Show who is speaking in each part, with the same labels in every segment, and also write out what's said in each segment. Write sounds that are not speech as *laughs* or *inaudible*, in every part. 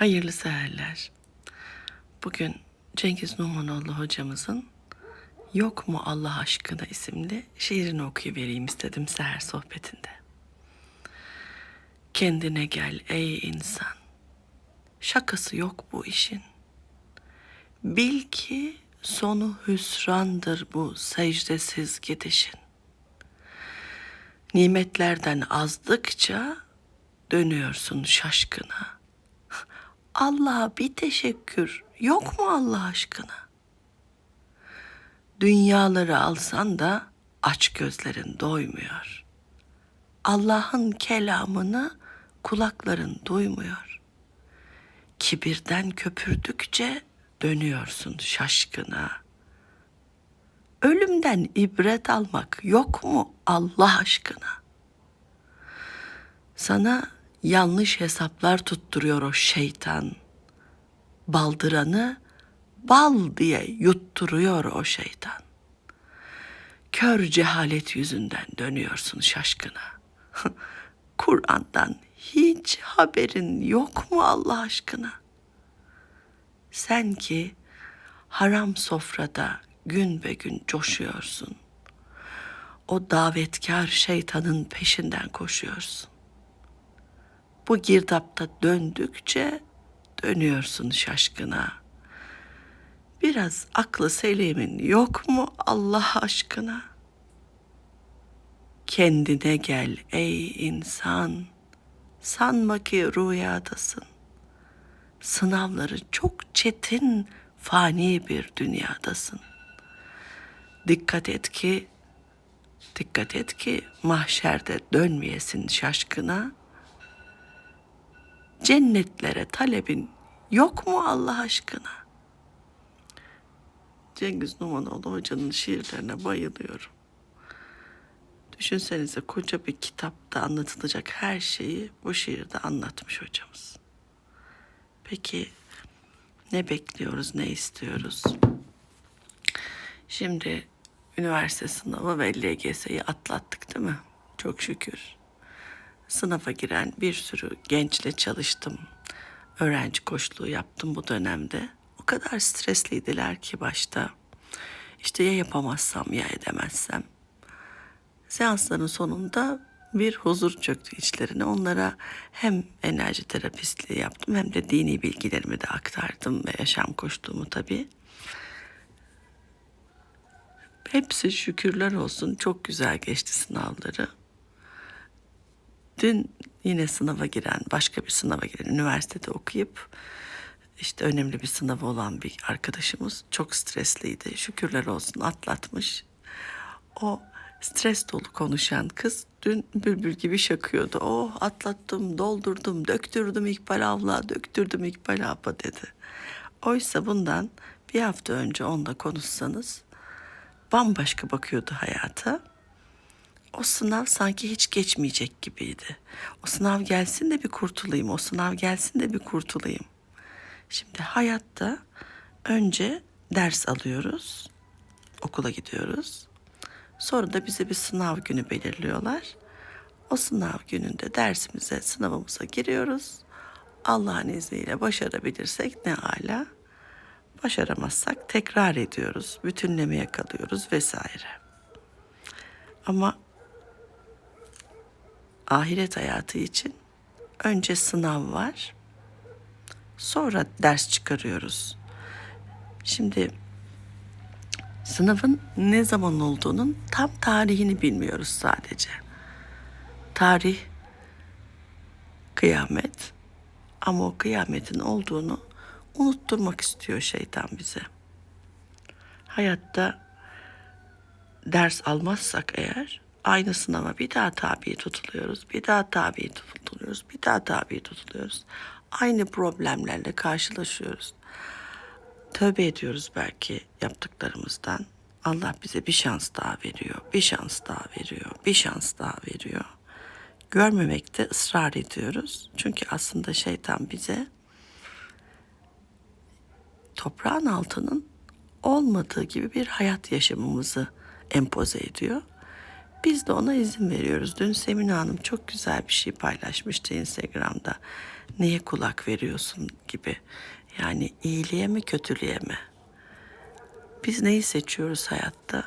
Speaker 1: Hayırlı seherler. Bugün Cengiz Numanoğlu hocamızın Yok mu Allah aşkına isimli şiirini okuyuvereyim istedim seher sohbetinde. Kendine gel ey insan. Şakası yok bu işin. Bil ki sonu hüsrandır bu secdesiz gidişin. Nimetlerden azdıkça dönüyorsun şaşkına. Allah'a bir teşekkür yok mu Allah aşkına? Dünyaları alsan da aç gözlerin doymuyor. Allah'ın kelamını kulakların duymuyor. Kibirden köpürdükçe dönüyorsun şaşkına. Ölümden ibret almak yok mu Allah aşkına? Sana yanlış hesaplar tutturuyor o şeytan. Baldıranı bal diye yutturuyor o şeytan. Kör cehalet yüzünden dönüyorsun şaşkına. *laughs* Kur'an'dan hiç haberin yok mu Allah aşkına? Sen ki haram sofrada gün be gün coşuyorsun. O davetkar şeytanın peşinden koşuyorsun. Bu girdapta döndükçe dönüyorsun şaşkına. Biraz aklı selimin yok mu Allah aşkına? Kendine gel ey insan. Sanma ki rüyadasın. Sınavları çok çetin, fani bir dünyadasın. Dikkat et ki, dikkat et ki mahşerde dönmeyesin şaşkına. Cennetlere talebin yok mu Allah aşkına? Cengiz Numanoğlu hocanın şiirlerine bayılıyorum. Düşünsenize koca bir kitapta anlatılacak her şeyi bu şiirde anlatmış hocamız. Peki ne bekliyoruz, ne istiyoruz? Şimdi üniversite sınavı ve LGS'yi atlattık değil mi? Çok şükür. Sınava giren bir sürü gençle çalıştım. Öğrenci koçluğu yaptım bu dönemde. O kadar stresliydiler ki başta. İşte ya yapamazsam ya edemezsem. Seansların sonunda bir huzur çöktü içlerine. Onlara hem enerji terapistliği yaptım hem de dini bilgilerimi de aktardım ve yaşam koştuğumu tabii. Hepsi şükürler olsun çok güzel geçti sınavları. Dün yine sınava giren, başka bir sınava giren, üniversitede okuyup işte önemli bir sınavı olan bir arkadaşımız çok stresliydi. Şükürler olsun atlatmış. O stres dolu konuşan kız dün bülbül gibi şakıyordu. Oh atlattım, doldurdum, döktürdüm İkbal abla, döktürdüm İkbal abla dedi. Oysa bundan bir hafta önce onunla konuşsanız bambaşka bakıyordu hayata. O sınav sanki hiç geçmeyecek gibiydi. O sınav gelsin de bir kurtulayım, o sınav gelsin de bir kurtulayım. Şimdi hayatta önce ders alıyoruz, okula gidiyoruz. Sonra da bize bir sınav günü belirliyorlar. O sınav gününde dersimize, sınavımıza giriyoruz. Allah'ın izniyle başarabilirsek ne ala. Başaramazsak tekrar ediyoruz, bütünlemeye kalıyoruz vesaire. Ama ahiret hayatı için önce sınav var. Sonra ders çıkarıyoruz. Şimdi sınavın ne zaman olduğunun tam tarihini bilmiyoruz sadece. Tarih kıyamet ama o kıyametin olduğunu unutturmak istiyor şeytan bize. Hayatta ders almazsak eğer aynı sınava bir daha tabi tutuluyoruz, bir daha tabi tutuluyoruz, bir daha tabi tutuluyoruz. Aynı problemlerle karşılaşıyoruz. Tövbe ediyoruz belki yaptıklarımızdan. Allah bize bir şans daha veriyor, bir şans daha veriyor, bir şans daha veriyor. Görmemekte ısrar ediyoruz. Çünkü aslında şeytan bize toprağın altının olmadığı gibi bir hayat yaşamımızı empoze ediyor. Biz de ona izin veriyoruz. Dün Semina Hanım çok güzel bir şey paylaşmıştı Instagram'da. Neye kulak veriyorsun gibi. Yani iyiliğe mi kötülüğe mi? Biz neyi seçiyoruz hayatta?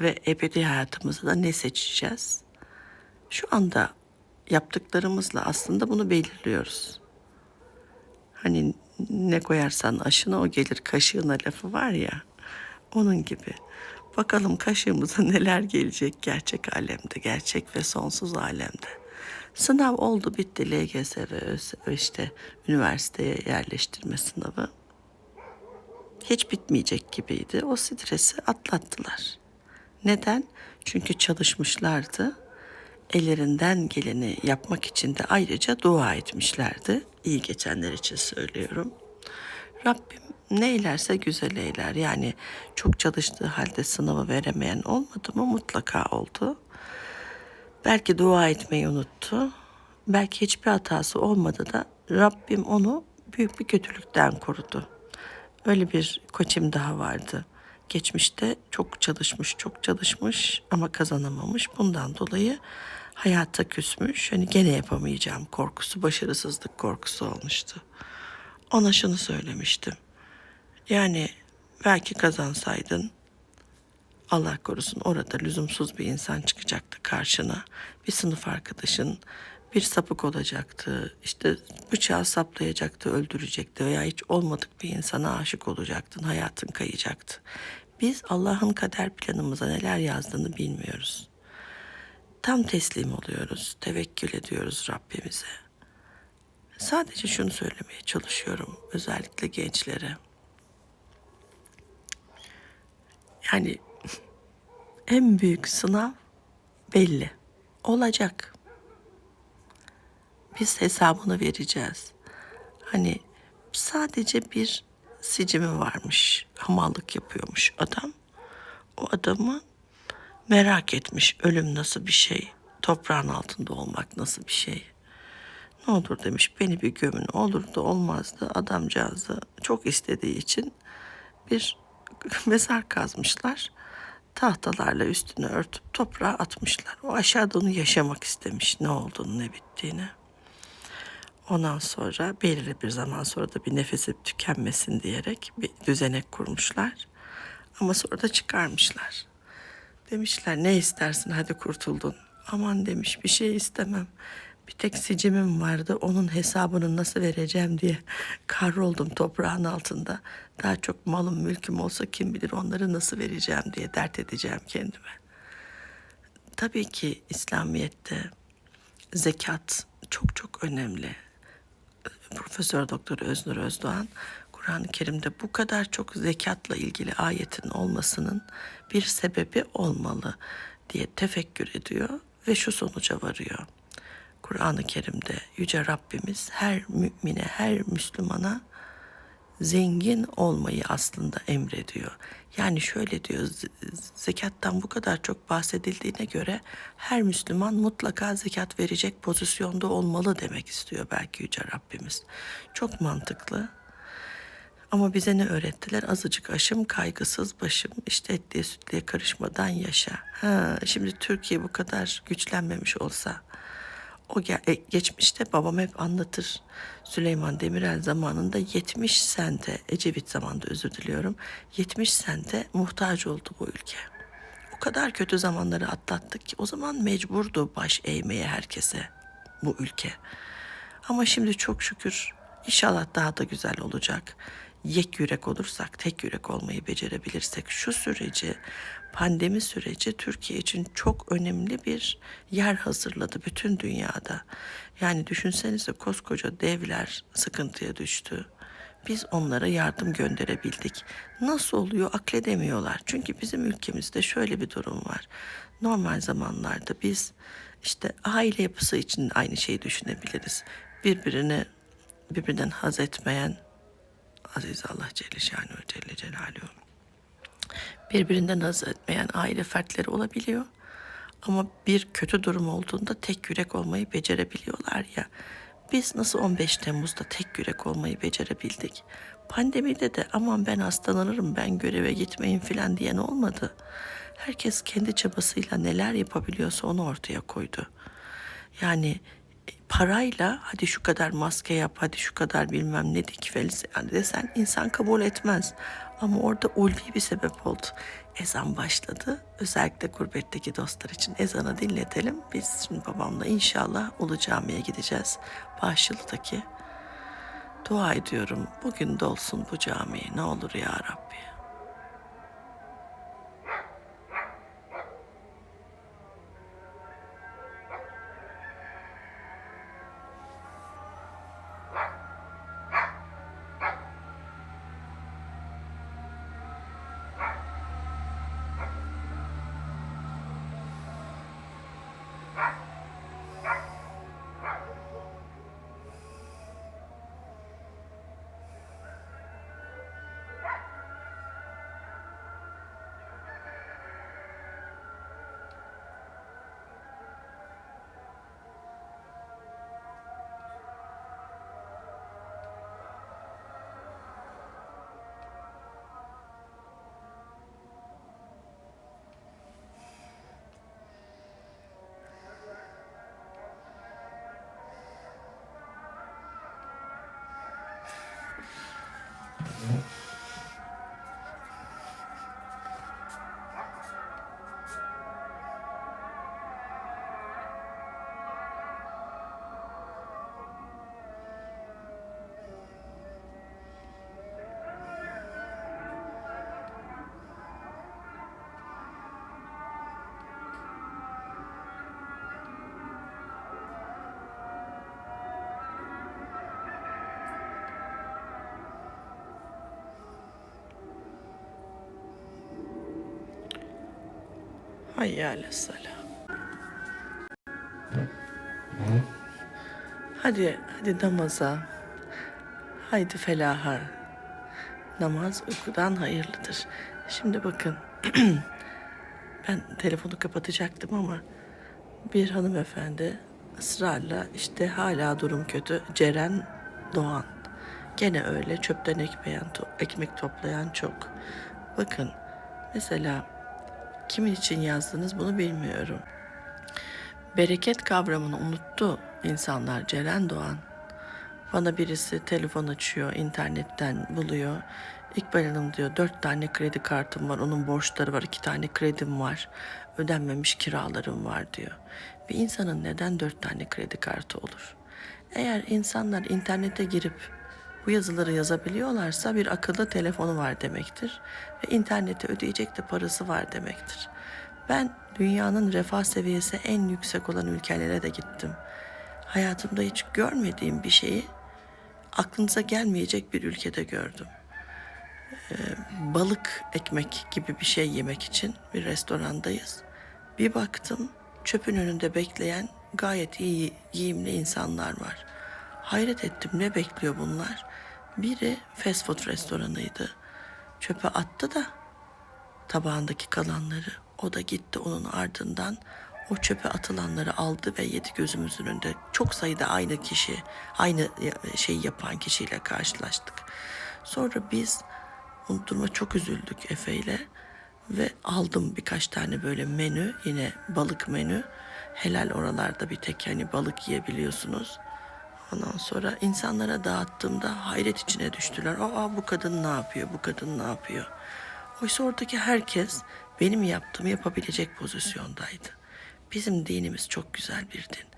Speaker 1: Ve ebedi hayatımızda da ne seçeceğiz? Şu anda yaptıklarımızla aslında bunu belirliyoruz. Hani ne koyarsan aşına o gelir kaşığına lafı var ya. Onun gibi. Bakalım kaşığımıza *laughs* neler gelecek gerçek alemde, gerçek ve sonsuz alemde. Sınav oldu bitti LGS ve işte üniversiteye yerleştirme sınavı. Hiç bitmeyecek gibiydi. O stresi atlattılar. Neden? Çünkü çalışmışlardı. Ellerinden geleni yapmak için de ayrıca dua etmişlerdi. İyi geçenler için söylüyorum. Rabbim ne eylerse güzel eyler. Yani çok çalıştığı halde sınavı veremeyen olmadı mı? Mutlaka oldu. Belki dua etmeyi unuttu. Belki hiçbir hatası olmadı da Rabbim onu büyük bir kötülükten korudu. Öyle bir koçim daha vardı. Geçmişte çok çalışmış, çok çalışmış ama kazanamamış. Bundan dolayı hayata küsmüş. Hani gene yapamayacağım korkusu, başarısızlık korkusu olmuştu. Ona şunu söylemiştim. Yani belki kazansaydın Allah korusun orada lüzumsuz bir insan çıkacaktı karşına. Bir sınıf arkadaşın bir sapık olacaktı. İşte bıçağı saplayacaktı, öldürecekti veya hiç olmadık bir insana aşık olacaktın. Hayatın kayacaktı. Biz Allah'ın kader planımıza neler yazdığını bilmiyoruz. Tam teslim oluyoruz, tevekkül ediyoruz Rabbimize. Sadece şunu söylemeye çalışıyorum özellikle gençlere. Yani en büyük sınav belli. Olacak. Biz hesabını vereceğiz. Hani sadece bir sicimi varmış. Hamallık yapıyormuş adam. O adamı merak etmiş ölüm nasıl bir şey. Toprağın altında olmak nasıl bir şey. Ne olur demiş beni bir gömün. Olur da olmazdı. Adamcağız da çok istediği için bir *laughs* mezar kazmışlar. Tahtalarla üstünü örtüp toprağa atmışlar. O aşağıda onu yaşamak istemiş ne olduğunu ne bittiğini. Ondan sonra belirli bir zaman sonra da bir nefesi tükenmesin diyerek bir düzenek kurmuşlar. Ama sonra da çıkarmışlar. Demişler ne istersin hadi kurtuldun. Aman demiş bir şey istemem. Bir tek sicimim vardı onun hesabını nasıl vereceğim diye kahroldum toprağın altında. Daha çok malım mülküm olsa kim bilir onları nasıl vereceğim diye dert edeceğim kendime. Tabii ki İslamiyet'te zekat çok çok önemli. Profesör Doktor Öznur Özdoğan Kur'an-ı Kerim'de bu kadar çok zekatla ilgili ayetin olmasının bir sebebi olmalı diye tefekkür ediyor ve şu sonuca varıyor. Kur'an-ı Kerim'de Yüce Rabbimiz her mümine, her Müslümana zengin olmayı aslında emrediyor. Yani şöyle diyor, zekattan bu kadar çok bahsedildiğine göre her Müslüman mutlaka zekat verecek pozisyonda olmalı demek istiyor belki Yüce Rabbimiz. Çok mantıklı. Ama bize ne öğrettiler? Azıcık aşım, kaygısız başım, işte etliye sütliye karışmadan yaşa. Ha, şimdi Türkiye bu kadar güçlenmemiş olsa, o e, geçmişte babam hep anlatır. Süleyman Demirel zamanında 70 sente, Ecevit zamanında özür diliyorum. 70 sente muhtaç oldu bu ülke. O kadar kötü zamanları atlattık ki o zaman mecburdu baş eğmeye herkese bu ülke. Ama şimdi çok şükür inşallah daha da güzel olacak yek yürek olursak, tek yürek olmayı becerebilirsek şu süreci, pandemi süreci Türkiye için çok önemli bir yer hazırladı bütün dünyada. Yani düşünsenize koskoca devler sıkıntıya düştü. Biz onlara yardım gönderebildik. Nasıl oluyor akledemiyorlar. Çünkü bizim ülkemizde şöyle bir durum var. Normal zamanlarda biz işte aile yapısı için aynı şeyi düşünebiliriz. Birbirini birbirinden haz etmeyen Aziz Allah Celle Şanuhu Celle Celaluhu. Birbirinden haz etmeyen aile fertleri olabiliyor. Ama bir kötü durum olduğunda tek yürek olmayı becerebiliyorlar ya. Biz nasıl 15 Temmuz'da tek yürek olmayı becerebildik? Pandemide de aman ben hastalanırım ben göreve gitmeyin filan diyen olmadı. Herkes kendi çabasıyla neler yapabiliyorsa onu ortaya koydu. Yani parayla hadi şu kadar maske yap, hadi şu kadar bilmem ne dik yani desen insan kabul etmez. Ama orada ulvi bir sebep oldu. Ezan başladı. Özellikle gurbetteki dostlar için ezanı dinletelim. Biz şimdi babamla inşallah Ulu Cami'ye gideceğiz. Bahşılı'daki. Dua ediyorum bugün dolsun bu cami ne olur ya Rabbi. Hayyâle. Hadi, hadi namaza. Haydi felaha. Namaz uykudan hayırlıdır. Şimdi bakın. *clears throat* ben telefonu kapatacaktım ama bir hanımefendi ısrarla işte hala durum kötü. Ceren Doğan. Gene öyle çöpten ekmeğen, to- ekmek toplayan çok. Bakın mesela kimin için yazdınız bunu bilmiyorum. Bereket kavramını unuttu insanlar Ceren Doğan. Bana birisi telefon açıyor, internetten buluyor. İkbal Hanım diyor dört tane kredi kartım var, onun borçları var, iki tane kredim var. Ödenmemiş kiralarım var diyor. Bir insanın neden dört tane kredi kartı olur? Eğer insanlar internete girip bu yazıları yazabiliyorlarsa bir akıllı telefonu var demektir. Ve internete ödeyecek de parası var demektir. Ben dünyanın refah seviyesi en yüksek olan ülkelere de gittim. Hayatımda hiç görmediğim bir şeyi aklınıza gelmeyecek bir ülkede gördüm. Ee, balık ekmek gibi bir şey yemek için bir restorandayız. Bir baktım çöpün önünde bekleyen gayet iyi giyimli insanlar var. Hayret ettim ne bekliyor bunlar? Biri fast food restoranıydı. Çöpe attı da tabağındaki kalanları. O da gitti onun ardından o çöpe atılanları aldı ve yedi gözümüzün önünde. Çok sayıda aynı kişi, aynı şeyi yapan kişiyle karşılaştık. Sonra biz unutturma çok üzüldük Efe ile ve aldım birkaç tane böyle menü yine balık menü. Helal oralarda bir tek hani balık yiyebiliyorsunuz. Ondan sonra insanlara dağıttığımda hayret içine düştüler. Aa bu kadın ne yapıyor, bu kadın ne yapıyor? Oysa oradaki herkes benim yaptığımı yapabilecek pozisyondaydı. Bizim dinimiz çok güzel bir din.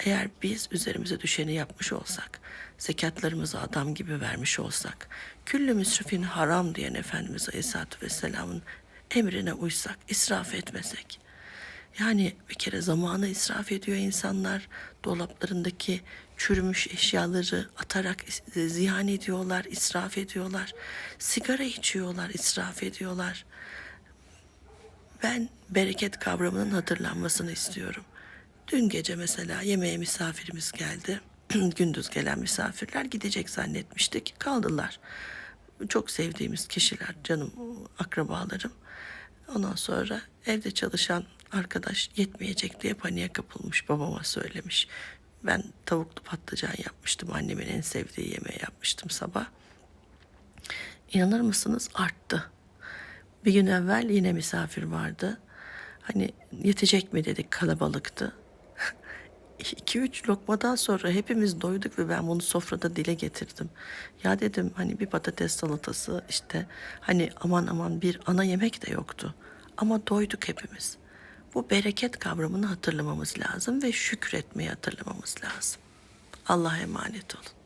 Speaker 1: Eğer biz üzerimize düşeni yapmış olsak, zekatlarımızı adam gibi vermiş olsak, küllü müsrifin haram diyen Efendimiz Aleyhisselatü Vesselam'ın emrine uysak, israf etmesek. Yani bir kere zamanı israf ediyor insanlar. Dolaplarındaki çürümüş eşyaları atarak is- ziyan ediyorlar, israf ediyorlar. Sigara içiyorlar, israf ediyorlar. Ben bereket kavramının hatırlanmasını istiyorum. Dün gece mesela yemeğe misafirimiz geldi. *clears throat* Gündüz gelen misafirler gidecek zannetmiştik. Kaldılar. Çok sevdiğimiz kişiler, canım akrabalarım. Ondan sonra evde çalışan arkadaş yetmeyecek diye paniğe kapılmış babama söylemiş. Ben tavuklu patlıcan yapmıştım. Annemin en sevdiği yemeği yapmıştım sabah. İnanır mısınız arttı. Bir gün evvel yine misafir vardı. Hani yetecek mi dedik kalabalıktı. *laughs* 2-3 lokmadan sonra hepimiz doyduk ve ben bunu sofrada dile getirdim. Ya dedim hani bir patates salatası işte hani aman aman bir ana yemek de yoktu. Ama doyduk hepimiz bu bereket kavramını hatırlamamız lazım ve şükretmeyi hatırlamamız lazım. Allah'a emanet olun.